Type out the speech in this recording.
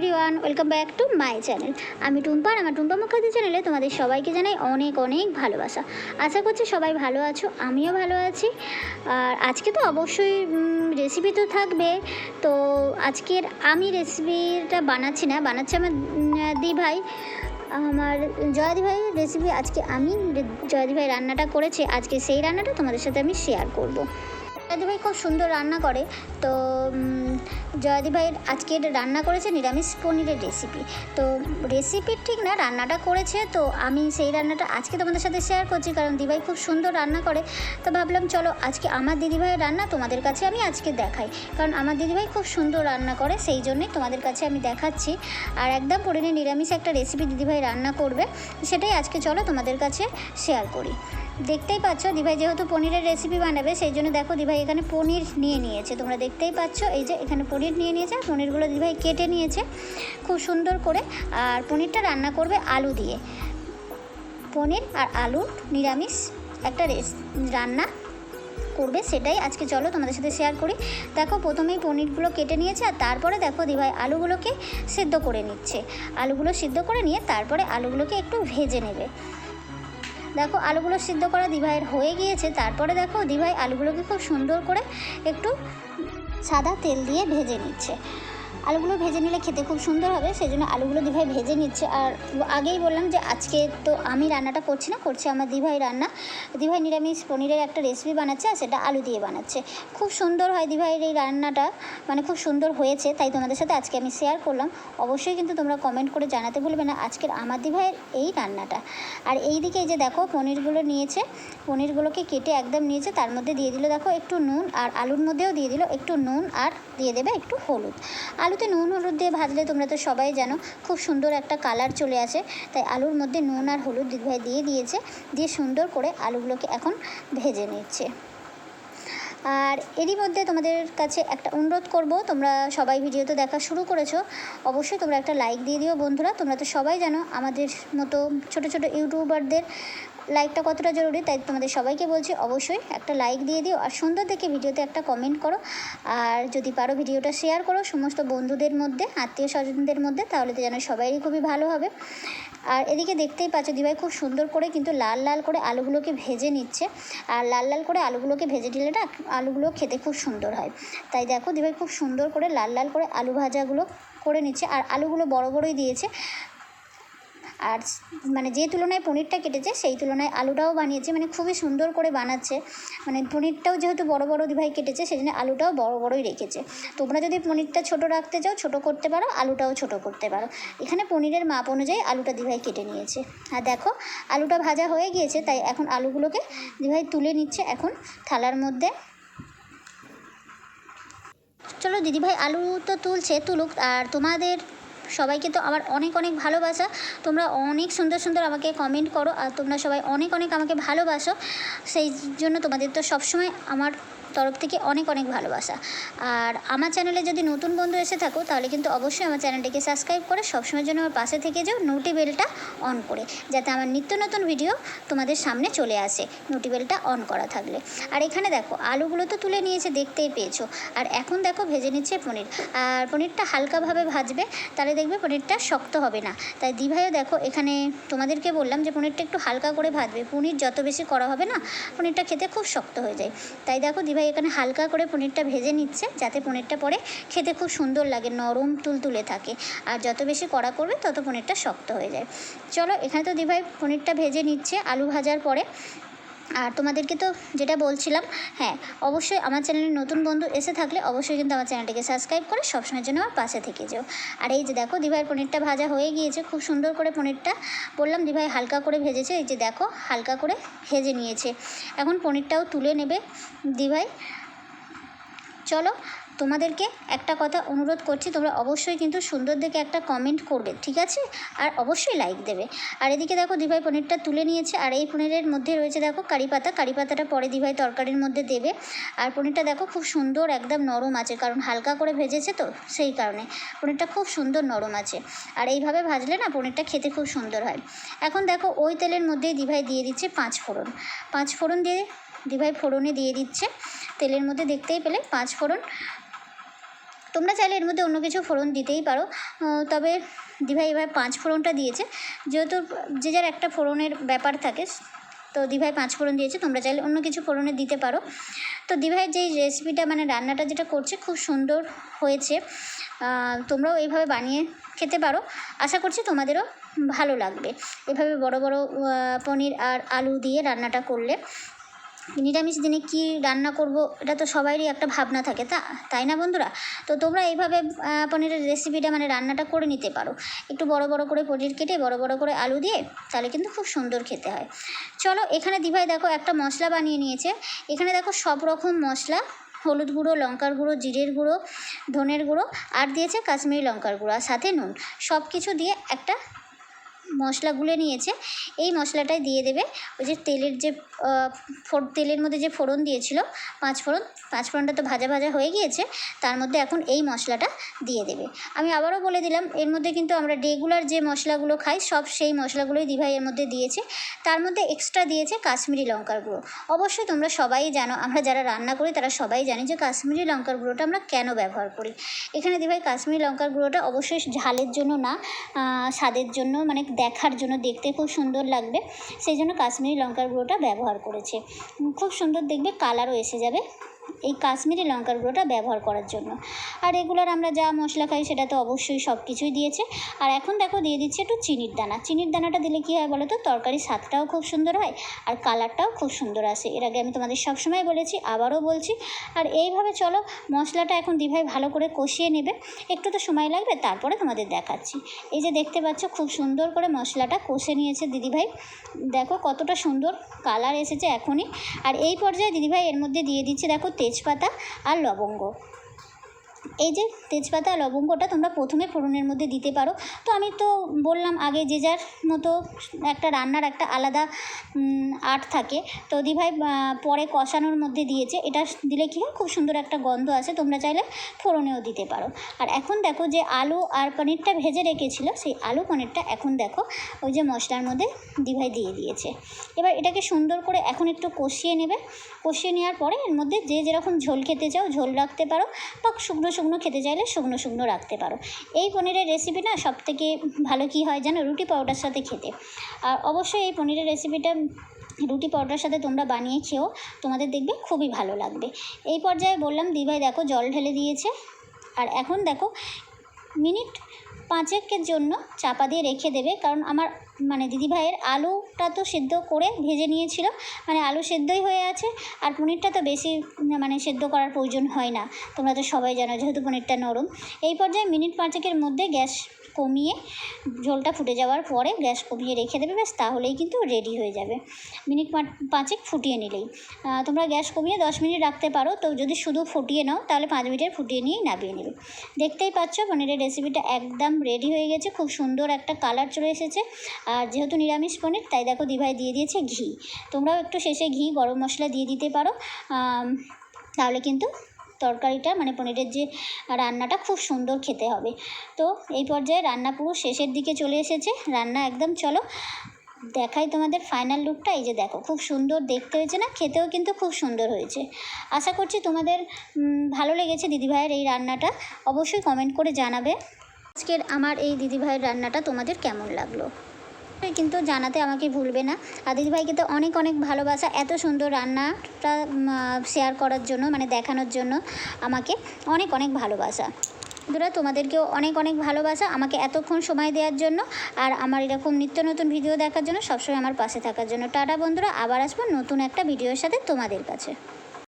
Everyone welcome back to my channel আমি টুম্পা আমার টুম্পা মুখার্জি চ্যানেলে তোমাদের সবাইকে জানাই অনেক অনেক ভালোবাসা। আশা করছি সবাই ভালো আছো, আমিও ভালো আছি। আর আজকে তো অবশ্যই রেসিপি তো থাকবে। তো আজকের আমি রেসিপিটা বানাচ্ছি না, বানাচ্ছে আমার দি ভাই। আমার জয়াদি ভাই রেসিপি আজকে আমি, জয়াদি ভাই রান্নাটা করেছে। আজকে সেই রান্নাটা তোমাদের সাথে আমি শেয়ার করব। জয়াদি ভাই খুব সুন্দর রান্না করে। তো জয়াদি ভাই আজকে এটা রান্না করেছে নিরামিষ পনিরের রেসিপি তো রেসিপি ঠিক না, রান্নাটা করেছে, তো আমি সেই রান্নাটা আজকে তোমাদের সাথে শেয়ার করছি, কারণ দিভাই খুব সুন্দর রান্না করে। তো ভাবলাম চলো আজকে আমার দিদিভাইয়ের রান্না তোমাদের কাছে আমি আজকে দেখাই। কারণ আমার দিদিভাই খুব সুন্দর রান্না করে, সেই জন্যই তোমাদের কাছে আমি দেখাচ্ছি। আর একদম পরিণে নিরামিষ একটা রেসিপি দিদিভাই রান্না করবে, সেটাই আজকে চলো তোমাদের কাছে শেয়ার করি। দেখতেই পাচ্ছ, দিভাই যেহেতু পনিরের রেসিপি বানাবে, সেই জন্য দেখো দিভাই এখানে পনির নিয়ে নিয়েছে। তোমরা দেখতেই পাচ্ছ, এই যে এখানে পনির নিয়ে নিয়েছে পনিরগুলো দিভাই কেটে নিয়েছে খুব সুন্দর করে। আর পনিরটা রান্না করবে আলু দিয়ে। পনির আর আলু নিরামিষ একটা রেস, রান্না করবে, সেটাই আজকে চলো তোমাদের সাথে শেয়ার করি। দেখো প্রথমেই পনিরগুলো কেটে নিয়েছে, আর তারপরে দেখো দিভাই আলুগুলোকে সিদ্ধ করে নিচ্ছে। আলুগুলো সিদ্ধ করে নিয়ে তারপরে আলুগুলোকে একটু ভেজে নেবে। দেখো আলুগুলো সিদ্ধ করা দিভাইয়ের হয়ে গিয়েছে। তারপরে দেখো দিভাই আলুগুলোকে খুব সুন্দর করে একটু সাদা তেল দিয়ে ভেজে নিচ্ছে। আলুগুলো ভেজে নিলে খেতে খুব সুন্দর হবে সেই জন্য আলুগুলো দিভাই ভেজে নিচ্ছে। আর আগেই বললাম যে আজকে তো আমি রান্নাটা করছি না, করছে আমার দিভাই রান্না। দিভাই নিরামিষ পনিরের একটা রেসিপি বানাচ্ছে আর সেটা আলু দিয়ে বানাচ্ছে। খুব সুন্দর হয় দিভাইয়ের এই রান্নাটা মানে খুব সুন্দর হয়েছে, তাই তোমাদের সাথে আজকে আমি শেয়ার করলাম। অবশ্যই কিন্তু তোমরা কমেন্ট করে জানাতে ভুলবে না, আজকের আমার দিভাইয়ের এই রান্নাটা। আর এই দিকে যে দেখো, পনিরগুলো নিয়েছে, পনিরগুলোকে কেটে একদম নিয়েছে, তার মধ্যে দিয়ে দিল, দেখো একটু নুন আর আলুর মধ্যেও দিয়ে দিল, একটু নুন আর দিয়ে দেবে একটু হলুদ। আলুতে নুন, হলুদ দিয়ে ভাজলে তোমরা তো সবাই জানো, খুব সুন্দর একটা কালার চলে আসে। তাই আলুর মধ্যে নুন আর হলুদ দিদিভাই দিয়ে দিয়েছে, দিয়ে সুন্দর করে আলুগুলোকে এখন ভেজে নিচ্ছে। আর এরই মধ্যে তোমাদের কাছে একটা অনুরোধ করব, তোমরা সবাই ভিডিওতে দেখা শুরু করেছ, অবশ্যই তোমরা একটা লাইক দিয়ে দিও বন্ধুরা, তোমরা তো সবাই জানো আমাদের মতো ছোট ছোট ইউটিউবারদের লাইকটা কতটা জরুরি, তাই তোমাদের সবাইকে বলছি অবশ্যই একটা লাইক দিয়ে দিও, আর সুন্দর দেখে ভিডিওতে একটা কমেন্ট করো, আর যদি পারো ভিডিওটা শেয়ার করো সমস্ত বন্ধুদের মধ্যে আত্মীয় স্বজনদের মধ্যে, তাহলে তো যেন সবাইই খুবই ভালো হবে। আর এদিকে দেখতেই পাচ্ছ, দিভাই খুব সুন্দর করে কিন্তু লাল লাল করে আলুগুলোকে ভেজে নিচ্ছে। আর লাল লাল করে আলুগুলোকে ভেজে দিলে না আলুগুলো খেতে খুব সুন্দর হয়। তাই দেখো, দিভাই খুব সুন্দর করে লাল লাল করে আলু ভাজাগুলো করে নিচ্ছে। আর আলুগুলো বড় বড়ই দিয়েছে। আর মানে যে তুলনায় পনিরটা কেটেছে, সেই তুলনায় আলুটাও বানিয়েছে মানে খুবই সুন্দর করে বানাচ্ছে। মানে পনিরটাও যেহেতু বড় বড় দিভাই কেটেছে, সেই জন্য আলুটাও বড় বড়ই রেখেছে। তোমরা যদি পনিরটা ছোট রাখতে চাও, ছোট করতে পারো, আলুটাও ছোট করতে পারো। এখানে পনিরের মাপ অনুযায়ী আলুটা দিভাই কেটে নিয়েছে। আর দেখো, আলুটা ভাজা হয়ে গিয়েছে, তাই এখন আলুগুলোকে দিভাই তুলে নিচ্ছে এখন থালার মধ্যে। চলো দিদিভাই আলু তো তুলছে, তুলুক, আর তোমাদের সবাইকে তো আমার অনেক অনেক ভালোবাসা। তোমরা অনেক সুন্দর সুন্দর আমাকে কমেন্ট করো আর তোমরা সবাই অনেক অনেক আমাকে ভালোবাসো। সেই জন্য তোমাদের তো সবসময় আমার তরফ থেকে অনেক অনেক ভালোবাসা। আর আমার চ্যানেলে যদি নতুন বন্ধু এসে থাকো, তাহলে কিন্তু অবশ্যই আমার চ্যানেলটিকে সাবস্ক্রাইব করে সবসময়ের জন্য আমার পাশে থেকে যাও, নোটি বেলটা অন করে, যাতে আমার নিত্য নতুন ভিডিও তোমাদের সামনে চলে আসে, নোটি বেলটা অন করা থাকলে। আর এখানে দেখো, আলুগুলো তো তুলে নিয়েছে, দেখতেই পেয়েছ। আর এখন দেখো, ভেজে নিচ্ছে পনির। আর পনিরটা হালকাভাবে ভাজবে, তাহলে দেখবে পনিরটা শক্ত হবে না। তাই দিভাইও দেখো, এখানে তোমাদেরকে বললাম যে পনিরটা একটু হালকা করে ভাজবে। পনির যত বেশি করা হবে না, পনিরটা খেতে খুব শক্ত হয়ে যায়। তাই দেখো, দিভাই এখানে হালকা করে পনিরটা ভেজে নিচ্ছে, যাতে পনিরটা পরে খেতে খুব সুন্দর লাগে, নরম তুলতুলে থাকে। আর যত বেশি কড়া করবে, তত পনিরটা শক্ত হয়ে যায়। চলো, এখানে তো দিভাই পনিরটা ভেজে নিচ্ছে, আলু ভাজার পরে। আর তোমাদেরকে তো যেটা বলছিলাম হ্যাঁ অবশ্যই আমার চ্যানেলে নতুন বন্ধু এসে থাকলে অবশ্যই কিন্তু আমার চ্যানেলটিকে সাবস্ক্রাইব করে সবসময়ের জন্য আমার পাশে থেকে যেও। আর এই যে দেখো দিভাইয়ের পনিরটা ভাজা হয়ে গিয়েছে, খুব সুন্দর করে পনিরটা, বললাম দিভাই হালকা করে ভেজেছে, এই যে দেখো হালকা করে ভেজে নিয়েছে। এখন পনিরটাও তুলে নেবে দিভাই। চলো তোমাদেরকে একটা কথা অনুরোধ করছি, তোমরা অবশ্যই কিন্তু সুন্দর দেখে একটা কমেন্ট করবে, ঠিক আছে? আর অবশ্যই লাইক দেবে। আর এদিকে দেখো দিভাই পনিরটা তুলে নিয়েছে, আর এই পনিরের মধ্যে রয়েছে দেখো কারি পাতা। কারি পাতাটা পরে দিভাই তরকারির মধ্যে দেবে। আর পনিরটা দেখো খুব সুন্দর একদম নরম আছে, কারণ হালকা করে ভেজেছে তো, সেই কারণে। পনিরটা খুব সুন্দর নরম আছে। আর এইভাবে ভাজলে না পনিরটা খেতে খুব সুন্দর হয়। এখন দেখো ওই তেলের মধ্যেই দিভাই দিয়ে দিচ্ছে পাঁচ ফোড়ন। পাঁচ ফোড়ন দিয়ে দিভাই ফোড়নে দিয়ে দিচ্ছে। তেলের মধ্যে দেখতেই পেলে পাঁচ ফোড়ন। তোমরা চাইলে এর মধ্যে অন্য কিছু ফোড়ন দিতেই পারো। তবে দিভাই এবার পাঁচ ফোড়নটা দিয়েছে। যেহেতু যে যার একটা ফোড়নের ব্যাপার থাকে, তো দিভাই পাঁচ ফোড়ন দিয়েছে, তোমরা চাইলে অন্য কিছু ফোড়নে দিতে পারো। তো দিভাইয়ের যেই রেসিপিটা মানে রান্নাটা যেটা করছে, খুব সুন্দর হয়েছে। তোমরাও এইভাবে বানিয়ে খেতে পারো। আশা করছি তোমাদেরও ভালো লাগবে। এভাবে বড় বড় পনির আর আলু দিয়ে রান্নাটা করলে। নিরামিষ দিনে কি রান্না করব, এটা তো সবারই একটা ভাবনা থাকে তা, তাই না বন্ধুরা? তো তোমরা এইভাবে পনিরের রেসিপিটা মানে রান্নাটা করে নিতে পারো। একটু বড় বড় করে পনির কেটে, বড় বড় করে আলু দিয়ে, তাহলে কিন্তু খুব সুন্দর খেতে হয়। চলো, এখানে দিভাই দেখো একটা মশলা বানিয়ে নিয়েছে। এখানে দেখো সব রকম মশলা, হলুদ গুঁড়ো, লঙ্কার গুঁড়ো, জিরের গুঁড়ো, ধনের গুঁড়ো, আর দিয়েছে কাশ্মীরি লঙ্কার গুঁড়ো, আর সাথে নুন। সব কিছু দিয়ে একটা মশলা গুলে নিয়েছে। এই মশলাটাই দিয়ে দেবে। ওই যে তেলের যে তেলের মধ্যে যে ফোড়ন দিয়েছিল, পাঁচ ফোড়ন, পাঁচ ফোড়নটা তো ভাজা ভাজা হয়ে গিয়েছে, তার মধ্যে এখন এই মশলাটা দিয়ে দেবে। আমি আবারও বলে দিলাম, এর মধ্যে কিন্তু আমরা রেগুলার যে মশলাগুলো খাই, সব সেই মশলাগুলোই দিভাই এর মধ্যে দিয়েছে। তার মধ্যে এক্সট্রা দিয়েছে কাশ্মীরি লঙ্কার গুঁড়ো। অবশ্যই তোমরা সবাই জানো, আমরা যারা রান্না করি, তারা সবাই জানি যে কাশ্মীরি লঙ্কার গুঁড়োটা আমরা কেন ব্যবহার করি। এখানে দিভাই কাশ্মীরি লঙ্কার গুঁড়োটা অবশ্যই ঝালের জন্য না স্বাদের জন্য মানে দেখার জন্য দেখতে খুব সুন্দর লাগবে। সেই জন্য কাশ্মীরি লঙ্কার গুঁড়োটা ব্যবহার করেছে। খুব সুন্দর দেখবে কালারও এসে যাবে। এই কাশ্মীরি লঙ্কার গুঁড়োটা ব্যবহার করার জন্য। আর রেগুলার আমরা যা মশলা খাই সেটা তো অবশ্যই সব কিছুই দিয়েছে। আর এখন দেখো দিয়ে দিচ্ছে একটু চিনির দানা। চিনির দানাটা দিলে কী হয় বলো তো তরকারির স্বাদটাও খুব সুন্দর হয় আর কালারটাও খুব সুন্দর আসে। এর আগে আমি তোমাদের সবসময় বলেছি, আবারও বলছি। আর এইভাবে চলো, মশলাটা এখন দিভাই ভালো করে কষিয়ে নেবে। একটু তো সময় লাগবে, তারপরে তোমাদের দেখাচ্ছি। এই যে দেখতে পাচ্ছ, খুব সুন্দর করে মশলাটা কষে নিয়েছে দিদিভাই। দেখো কতটা সুন্দর কালার এসেছে এখনই। আর এই পর্যায়ে দিদিভাই এর মধ্যে দিয়ে দিচ্ছে, দেখো তেজপাতা আর লবঙ্গ। এই যে তেজপাতা লবঙ্গটা তোমরা প্রথমে ফোড়নের মধ্যে দিতে পারো। তো আমি তো বললাম, আগে যে যার মতো একটা রান্নার একটা আলাদা আর্ট থাকে। তো দিভাই পরে কষানোর মধ্যে দিয়েছে। এটা দিলে কী হয়? খুব সুন্দর একটা গন্ধ আছে তোমরা চাইলে ফোড়নেও দিতে পারো। আর এখন দেখো যে আলু আর পনিরটা ভেজে রেখেছিল, সেই আলু পনিরটা এখন দেখো ওই যে মশলার মধ্যে দিভাই দিয়ে দিয়েছে। এবার এটাকে সুন্দর করে এখন একটু কষিয়ে নেবে। কষিয়ে নেওয়ার পরে এর মধ্যে যে যেরকম ঝোল খেতে চাও, ঝোল রাখতে পারো। বা শুকনো শুকনো খেতে চাইলে শুকনো শুকনো রাখতে পারো। এই পনিরের রেসিপি না সব থেকে ভালো কী হয় যেন রুটি পাউডার সাথে খেতে। আর অবশ্যই এই পনিরের রেসিপিটা রুটি পাউডার সাথে তোমরা বানিয়ে খেও তোমাদের দেখবে খুবই ভালো লাগবে। এই পর্যায়ে বললাম দিভাই দেখো জল ঢেলে দিয়েছে। আর এখন দেখো মিনিট পাঁচেকের জন্য চাপা দিয়ে রেখে দেবে। কারণ আমার মানে দিদিভাইয়ের আলুটা তো সেদ্ধ করে ভেজে নিয়েছিল। মানে আলু সেদ্ধই হয়ে আছে আর পনিরটা তো বেশি মানে সেদ্ধ করার প্রয়োজন হয় না। তোমরা তো সবাই জানো যেহেতু পনিরটা নরম। এই পর্যায়ে মিনিট পাঁচেকের মধ্যে গ্যাস কমিয়ে ঝোলটা ফুটে যাওয়ার পরে গ্যাস কমিয়ে রেখে দেবে, ব্যাস তাহলেই কিন্তু রেডি হয়ে যাবে। মিনিট পাঁচ- পাঁচেক ফুটিয়ে নিলেই। তোমরা গ্যাস কমিয়ে দশ মিনিট রাখতে পারো, তো যদি শুধু ফুটিয়ে নাও, তাহলে পাঁচ মিনিটের ফুটিয়ে নিয়েই নামিয়ে নেবে। দেখতেই পাচ্ছ, পনিরের রেসিপিটা একদম রেডি হয়ে গেছে, খুব সুন্দর একটা কালার চলে এসেছে। আর যেহেতু নিরামিষ পনির, তাই দেখো দিভাই দিয়ে দিয়েছে ঘি। তোমরাও একটু শেষে ঘি, গরম মশলা দিয়ে দিতে পারো। তাহলে কিন্তু তরকারিটা মানে পনিরের যে রান্নাটা খুব সুন্দর খেতে হবে। তো এই পর্যায়ে রান্না পুরো শেষের দিকে চলে এসেছে। রান্না একদম, চলো দেখাই তোমাদের ফাইনাল লুকটা এই যে দেখো, খুব সুন্দর দেখতে হয়েছে না? খেতেও কিন্তু খুব সুন্দর হয়েছে। আশা করছি তোমাদের ভালো লেগেছে দিদিভাইয়ের এই রান্নাটা। অবশ্যই কমেন্ট করে জানাবে। আজকের আমার এই দিদিভাইয়ের রান্নাটা তোমাদের কেমন লাগল? কিন্তু জানাতে আমাকে ভুলবে না। আর দিদিভাইকে তো অনেক অনেক ভালোবাসা। এত সুন্দর রান্নাটা শেয়ার করার জন্য মানে দেখানোর জন্য আমাকে অনেক অনেক ভালোবাসা। বন্ধুরা, তোমাদেরকেও অনেক অনেক ভালোবাসা আমাকে এতক্ষণ সময় দেওয়ার জন্য। আর আমার এরকম নিত্য নতুন ভিডিও দেখার জন্য সবসময় আমার পাশে থাকার জন্য। টাটা বন্ধুরা, আবার আসব নতুন একটা ভিডিওর সাথে তোমাদের কাছে।